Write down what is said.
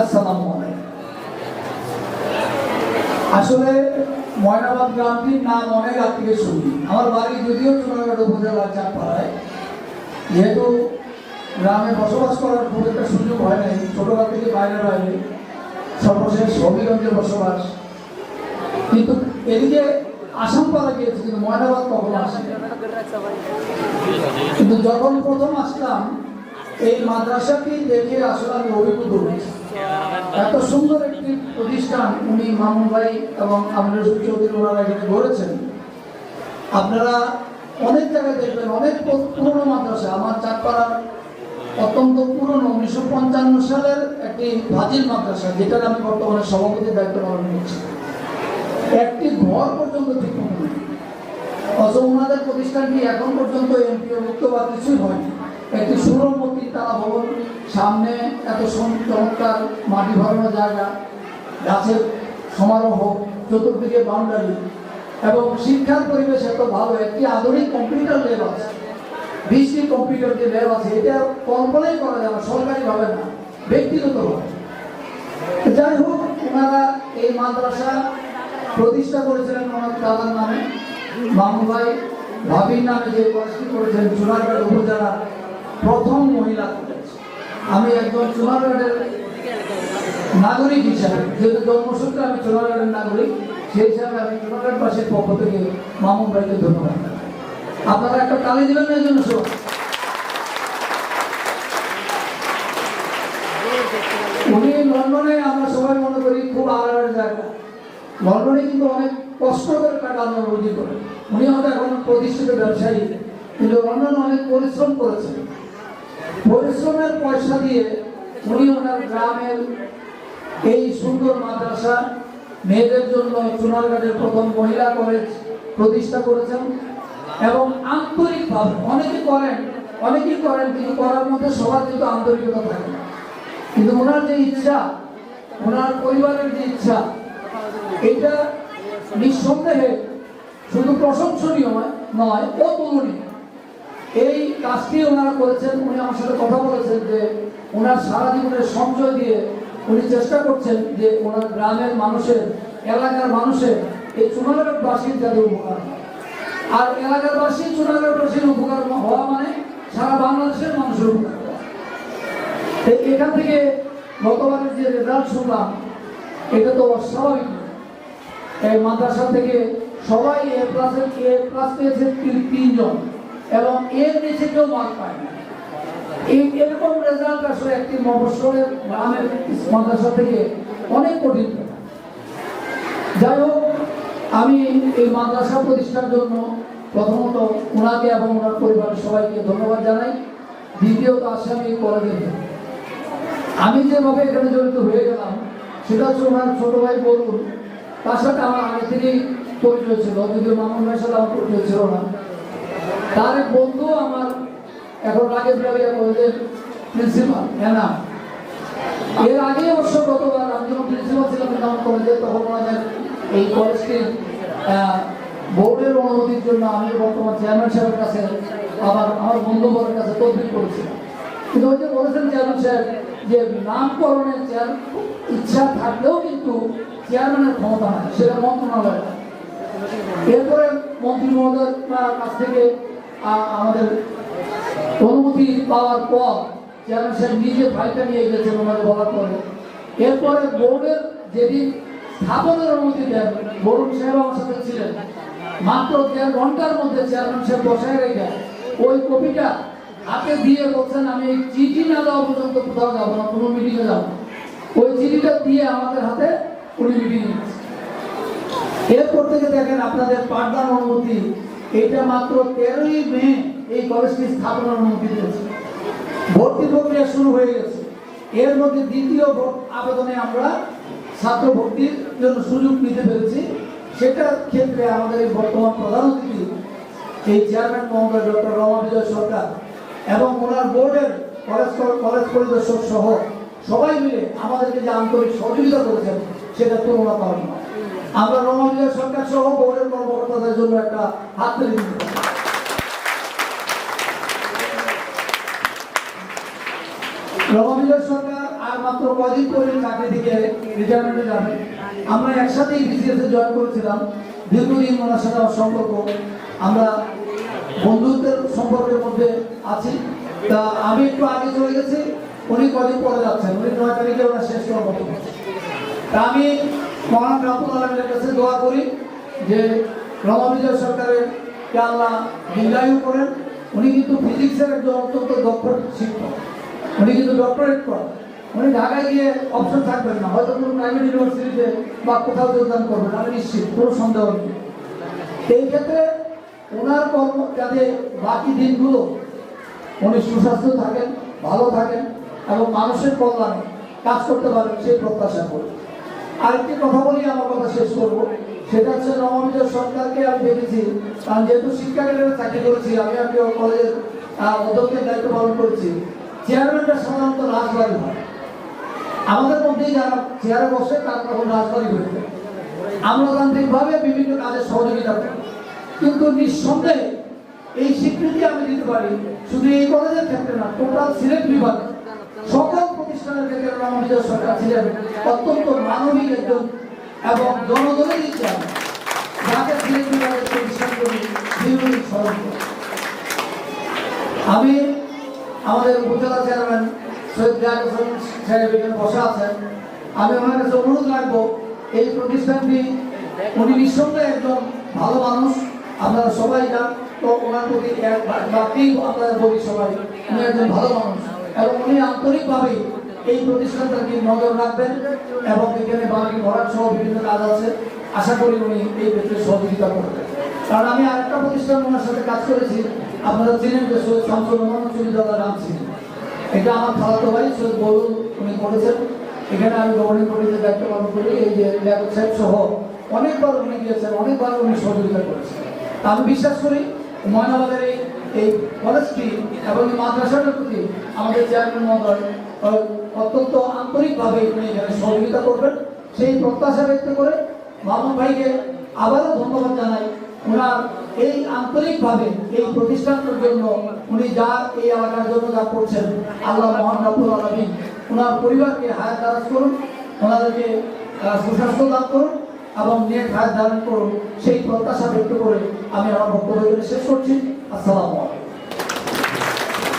আসসালামু আলাইকুম। আসলে ময়নাবাদ গ্রামটির নাম অনেক আগ থেকে শুনি। আমার বাড়ি যদিও চুনাঘাট উপজেলার চাঁদপাড়ায় যেহেতু গ্রামে বসবাস করার খুব একটা সুযোগ হয় নাই, ছোটবেলা থেকে বাইরে বাইরে সর্বশেষ হবিগঞ্জে বসবাস। কিন্তু এদিকে আসাম পাড়া গিয়েছে, কিন্তু ময়নাবাদ কখনো আসেনি। কিন্তু যখন প্রথম আসলাম, এই মাদ্রাসাটি দেখে আসলে আমি অভিভূত হয়েছি। এত সুন্দর একটি প্রতিষ্ঠান উনি মামুন ভাই এবং আমির চৌধুরী ওনারা এখানে গড়েছেন আপনারা অনেক জায়গায় দেখবেন, অনেক পুরনো মাদ্রাসা। আমার চাঁদপাড়ার অত্যন্ত পুরনো উনিশশো পঞ্চান্ন সালের একটি ফাজিল মাদ্রাসা, যেটার আমি বর্তমানে সভাপতির দায়িত্ব পালন করছি। একটি ঘর পর্যন্ত ঠিক নেই অথচ ওনাদের প্রতিষ্ঠানটি এখন পর্যন্ত এমপিও মুক্ত বা কিছুই হয়নি। একটি সুরমূর্তি তারা সামনে এত চমৎকার মাটি ভরানো জায়গা, গাছের সমারোহ, চতুর্দিকে বাউন্ডারি এবং শিক্ষার পরিবেশ এত ভালো, একটি আধুনিক কম্পিউটার ল্যাব আছে। বিশটি কম্পিউটার যে ল্যাব আছে, এটা কল্পনাই করা যাবে সরকারিভাবে না, ব্যক্তিগতভাবে। যাই হোক, ওনারা এই মাদ্রাসা প্রতিষ্ঠা করেছিলেন ওনার দাদার নামে। মামু ভাই ভাবির নামে যে কলেজটি করেছেন চুনারঘাট উপজেলা প্রথম মহিলা কলেজ। আমি একজন চুনারঘাটের নাগরিক হিসাবে, যেহেতু জন্মসূত্রে আমি চুনারঘাটের নাগরিক, সেই হিসাবে আমি চুনারঘাটবাসীর পক্ষ থেকে মামুন ভাইকে ধন্যবাদ। আপনারা একটা তালি দিবেন না এই জন্য? উনি লন্ডনে আমরা সবাই মনে করি খুব আরামের জায়গা। লন্ডনে কিন্তু অনেক কষ্ট করে টাকা আমরা করে উনি হয়তো এখন প্রতিষ্ঠিত ব্যবসায়ী, কিন্তু লন্ডনে অনেক পরিশ্রম করেছেন। পরিশ্রমের পয়সা দিয়ে উনি ওনার গ্রামের এই সুন্দর মাদ্রাসা মেয়েদের জন্য চুনারঘাটের প্রথম মহিলা কলেজ প্রতিষ্ঠা করেছেন এবং আন্তরিকভাবে অনেকে করেন, অনেকেই করেন, কিন্তু করার মধ্যে সবার কিন্তু আন্তরিকতা থাকে। কিন্তু ওনার যে ইচ্ছা, ওনার পরিবারের যে ইচ্ছা, এটা নিঃসন্দেহে শুধু প্রশংসনীয় নয় নয় অতুলনীয় কাজটি ওনারা করেছেন, উনি আমার সাথে কথা বলেছেন যে ওনার সারা জীবনের সঞ্চয় দিয়ে উনি চেষ্টা করছেন যে ওনার গ্রামের মানুষের, এলাকার মানুষের এই চুনাগড়বাসীর যাতে উপকার আর এলাকারবাসী চুনাগড়বাসীর উপকার হওয়া মানে সারা বাংলাদেশের মানুষের উপকার এখান থেকে গতবারের যে রেজাল্ট শুনলাম, এটা তো অস্বাভাবিক এই মাদ্রাসা থেকে সবাই এ প্লাসের এ প্লাস পেয়েছে তিন- তিনজন। এবং এর নিচে কেউ মার্ক পায় না এরকম রেজাল্ট আসলে একটি মফস্বলের গ্রামের মাদ্রাসা থেকে অনেক কঠিন। যাই হোক, আমি এই মাদ্রাসা প্রতিষ্ঠার জন্য প্রথমত ওনাকে এবং ওনার পরিবারের সবাইকে ধন্যবাদ জানাই দ্বিতীয়ত আসে আমি এই কলেজের। আমি যেভাবে এখানে জড়িত হয়ে গেলাম, সেটা হচ্ছে ওনার ছোট ভাই বলুন তার সাথে আমার আগে থেকেই পরিচয় ছিল, যদিও মামুন ভাইয়ের সাথে আমার পরিচয় ছিল না তার এক বন্ধু আমার এখন রাগের কলেজের প্রিন্সিপাল এনা এর আগে অবশ্য গতবার আমি যখন প্রিন্সিপাল ছিলাম তখন কলেজে, তখন আমাদের এই কলেজটির বোর্ডের অনুমতির জন্য আমি বর্তমান চেয়ারম্যান সাহেবের কাছে আবার আমার বন্ধুবরের কাছে তদবির করেছিলাম। কিন্তু ওই যে বলেছেন চেয়ারম্যান সাহেব যে নামকরণের চেয়ার, ইচ্ছা থাকলেও কিন্তু চেয়ারম্যানের ক্ষমতা নাই, সেটা মন্ত্রণালয় এরপরে মন্ত্রী মহোদয়ের কাছ থেকে আমাদের অনুমতি পাওয়ার পর চেয়ারম্যান সাহেব নিজে ফাইলটা নিয়ে গেছেন ওনাকে বলার পরে। এরপরে বোর্ডের যেদিন স্থাপনের অনুমতি দেন, বরুণ সাহেব আমার সাথে ছিলেন। মাত্র দেড় ঘণ্টার মধ্যে চেয়ারম্যান সাহেব বসায় রেখে ওই কপিটা হাতে দিয়ে বলছেন, আমি এই চিঠি না দেওয়া পর্যন্ত কোথাও যাব না, কোনো মিটিংয়ে যাব ওই চিঠিটা দিয়ে আমাদের হাতে উনি মিটিং এরপর থেকে দেখেন আপনাদের পাঠদান অনুমতি এটা মাত্র তেরোই মে এই কলেজটি স্থাপনের অনুমতি দিয়েছে ভর্তি প্রক্রিয়া শুরু হয়ে গেছে। এর মধ্যে দ্বিতীয় আবেদনে আমরা ছাত্র ভর্তির জন্য সুযোগ নিতে পেরেছি। সেটার ক্ষেত্রে আমাদের বর্তমান প্রধান অতিথি, এই চেয়ারম্যান মহোদয় ডক্টর রমা বিজয় সরকার এবং ওনার বোর্ডের কলেজ কলেজ পরিদর্শক সহ সবাই মিলে আমাদেরকে যে আন্তরিক সহযোগিতা করেছেন, সেটা তুলনা করার নয় আমরা রমা বিজয় সরকার সহ বোর্ডের কর্মকর্তাদের জন্য একটা হাত সরকার আর মাত্র কদিন পরে চাকরি থেকে রিটায়ারমেন্টে যাবেন আমরা একসাথেই বিসিএস জয়েন করেছিলাম। দীর্ঘদিন ওনার সাথে সম্পর্ক। আমরা বন্ধুত্বের সম্পর্কের মধ্যে আছি। তা আমি একটু আগে চলে গেছি। উনি কদিন পরে যাচ্ছেন? উনি নয় তারিখে ওনার শেষ কর্ম তা আমি মহান রাবুল আলমের কাছে দোয়া করি যে রমা বিজয় সরকারের আল্লাহ দীর্ঘায়ু করেন, উনি কিন্তু ফিজিক্সের একজন অত্যন্ত দক্ষ শিক্ষক। উনি কিন্তু ডক্টরেট করেন। উনি ঢাকায় গিয়ে অপশন থাকবেন না, হয়তো কোনো প্রাইভেট ইউনিভার্সিটিতে বা কোথাও যোগদান করবেন, আমি নিশ্চিত, কোনো সন্দেহ নেই। এই ক্ষেত্রে ওনার কর্ম যাতে বাকি দিনগুলো উনি সুস্বাস্থ্য থাকেন, ভালো থাকেন এবং মানুষের কল্যাণে কাজ করতে পারেন সেই প্রত্যাশা করি। আরেকটি কথা বলি, আমার কথা শেষ করব। সেটা হচ্ছে নবমিজয় সরকারকে আমি দেখেছি, কারণ যেহেতু শিক্ষা চাকরি করেছি, আমি একটি কলেজের অধ্যক্ষের দায়িত্ব পালন করেছি। চেয়ারম্যানটা সাধারণত রাজবাড়ি হয়। আমাদের মধ্যেই যারা চেয়ারে বসে, তারা তখন রাজবাড়ি হয়েছে আমলাতান্ত্রিকভাবে বিভিন্ন কাজে সহযোগিতা করি। কিন্তু নিঃসন্দেহে এই স্বীকৃতি আমি দিতে পারি, শুধু এই কলেজের ক্ষেত্রে না, টোটাল সিলেট বিভাগ। সকল অত্যন্ত মানবিক এবং জনগণের ইচ্ছা যাকে আমি আমাদের উপজেলা চেয়ারম্যান সৈয়দ এখানে বসে আছেন। আমি ওনার কাছে অনুরোধ রাখব, এই প্রতিষ্ঠানটি উনি নিঃসন্দেহে একজন ভালো মানুষ, আপনারা সবাই যান তো ওনার প্রতি বাকি আপনারা বলি সবাই, উনি একজন ভালো মানুষ। এবং উনি আন্তরিকভাবে এই প্রতিষ্ঠানটাকে নজর রাখবেন এবং এখানে বাকি ভরাট সহ বিভিন্ন কাজ আছে। আশা করি উনি এই ক্ষেত্রে সহযোগিতা করবেন। কারণ আমি আরেকটা প্রতিষ্ঠান ওনার সাথে কাজ করেছি। আপনারা চিনেন যে সৈয়দ শামসুর রহমান চুরিদাদা নাম ছিল এটা আমার খালাতো ভাই, সৈয়দ বলুন উনি করেছেন। এখানে আমি গভর্নিং কমিটিতে দায়িত্ব পালন করি। এই যে লেখক সাহেব সহ অনেকবার উনি গিয়েছেন, অনেকবার উনি সহযোগিতা করেছেন। আমি বিশ্বাস করি ময়নাবাদের এই এই কলেজটি এবং মাদ্রাসাটার প্রতি আমাদের চেয়ারম্যান মহোদয় অত্যন্ত আন্তরিকভাবে এখানে সহযোগিতা করবেন। সেই প্রত্যাশা ব্যক্ত করে মামুন ভাইকে আবারও ধন্যবাদ জানাই। ওনার এই আন্তরিকভাবে এই প্রতিষ্ঠানটার জন্য উনি যা এই এলাকার জন্য যা করছেন, আল্লাহ মহান রাবুল আলমী ওনার পরিবারকে হায়াত দারাজ করুন, ওনাদেরকে সুস্বাস্থ্য লাভ করুন এবং নেক হায়াত ধারণ করুন। সেই প্রত্যাশা ব্যক্ত করে আমি আমার বক্তব্য শেষ করছি। আসসালামু আলাইকুম।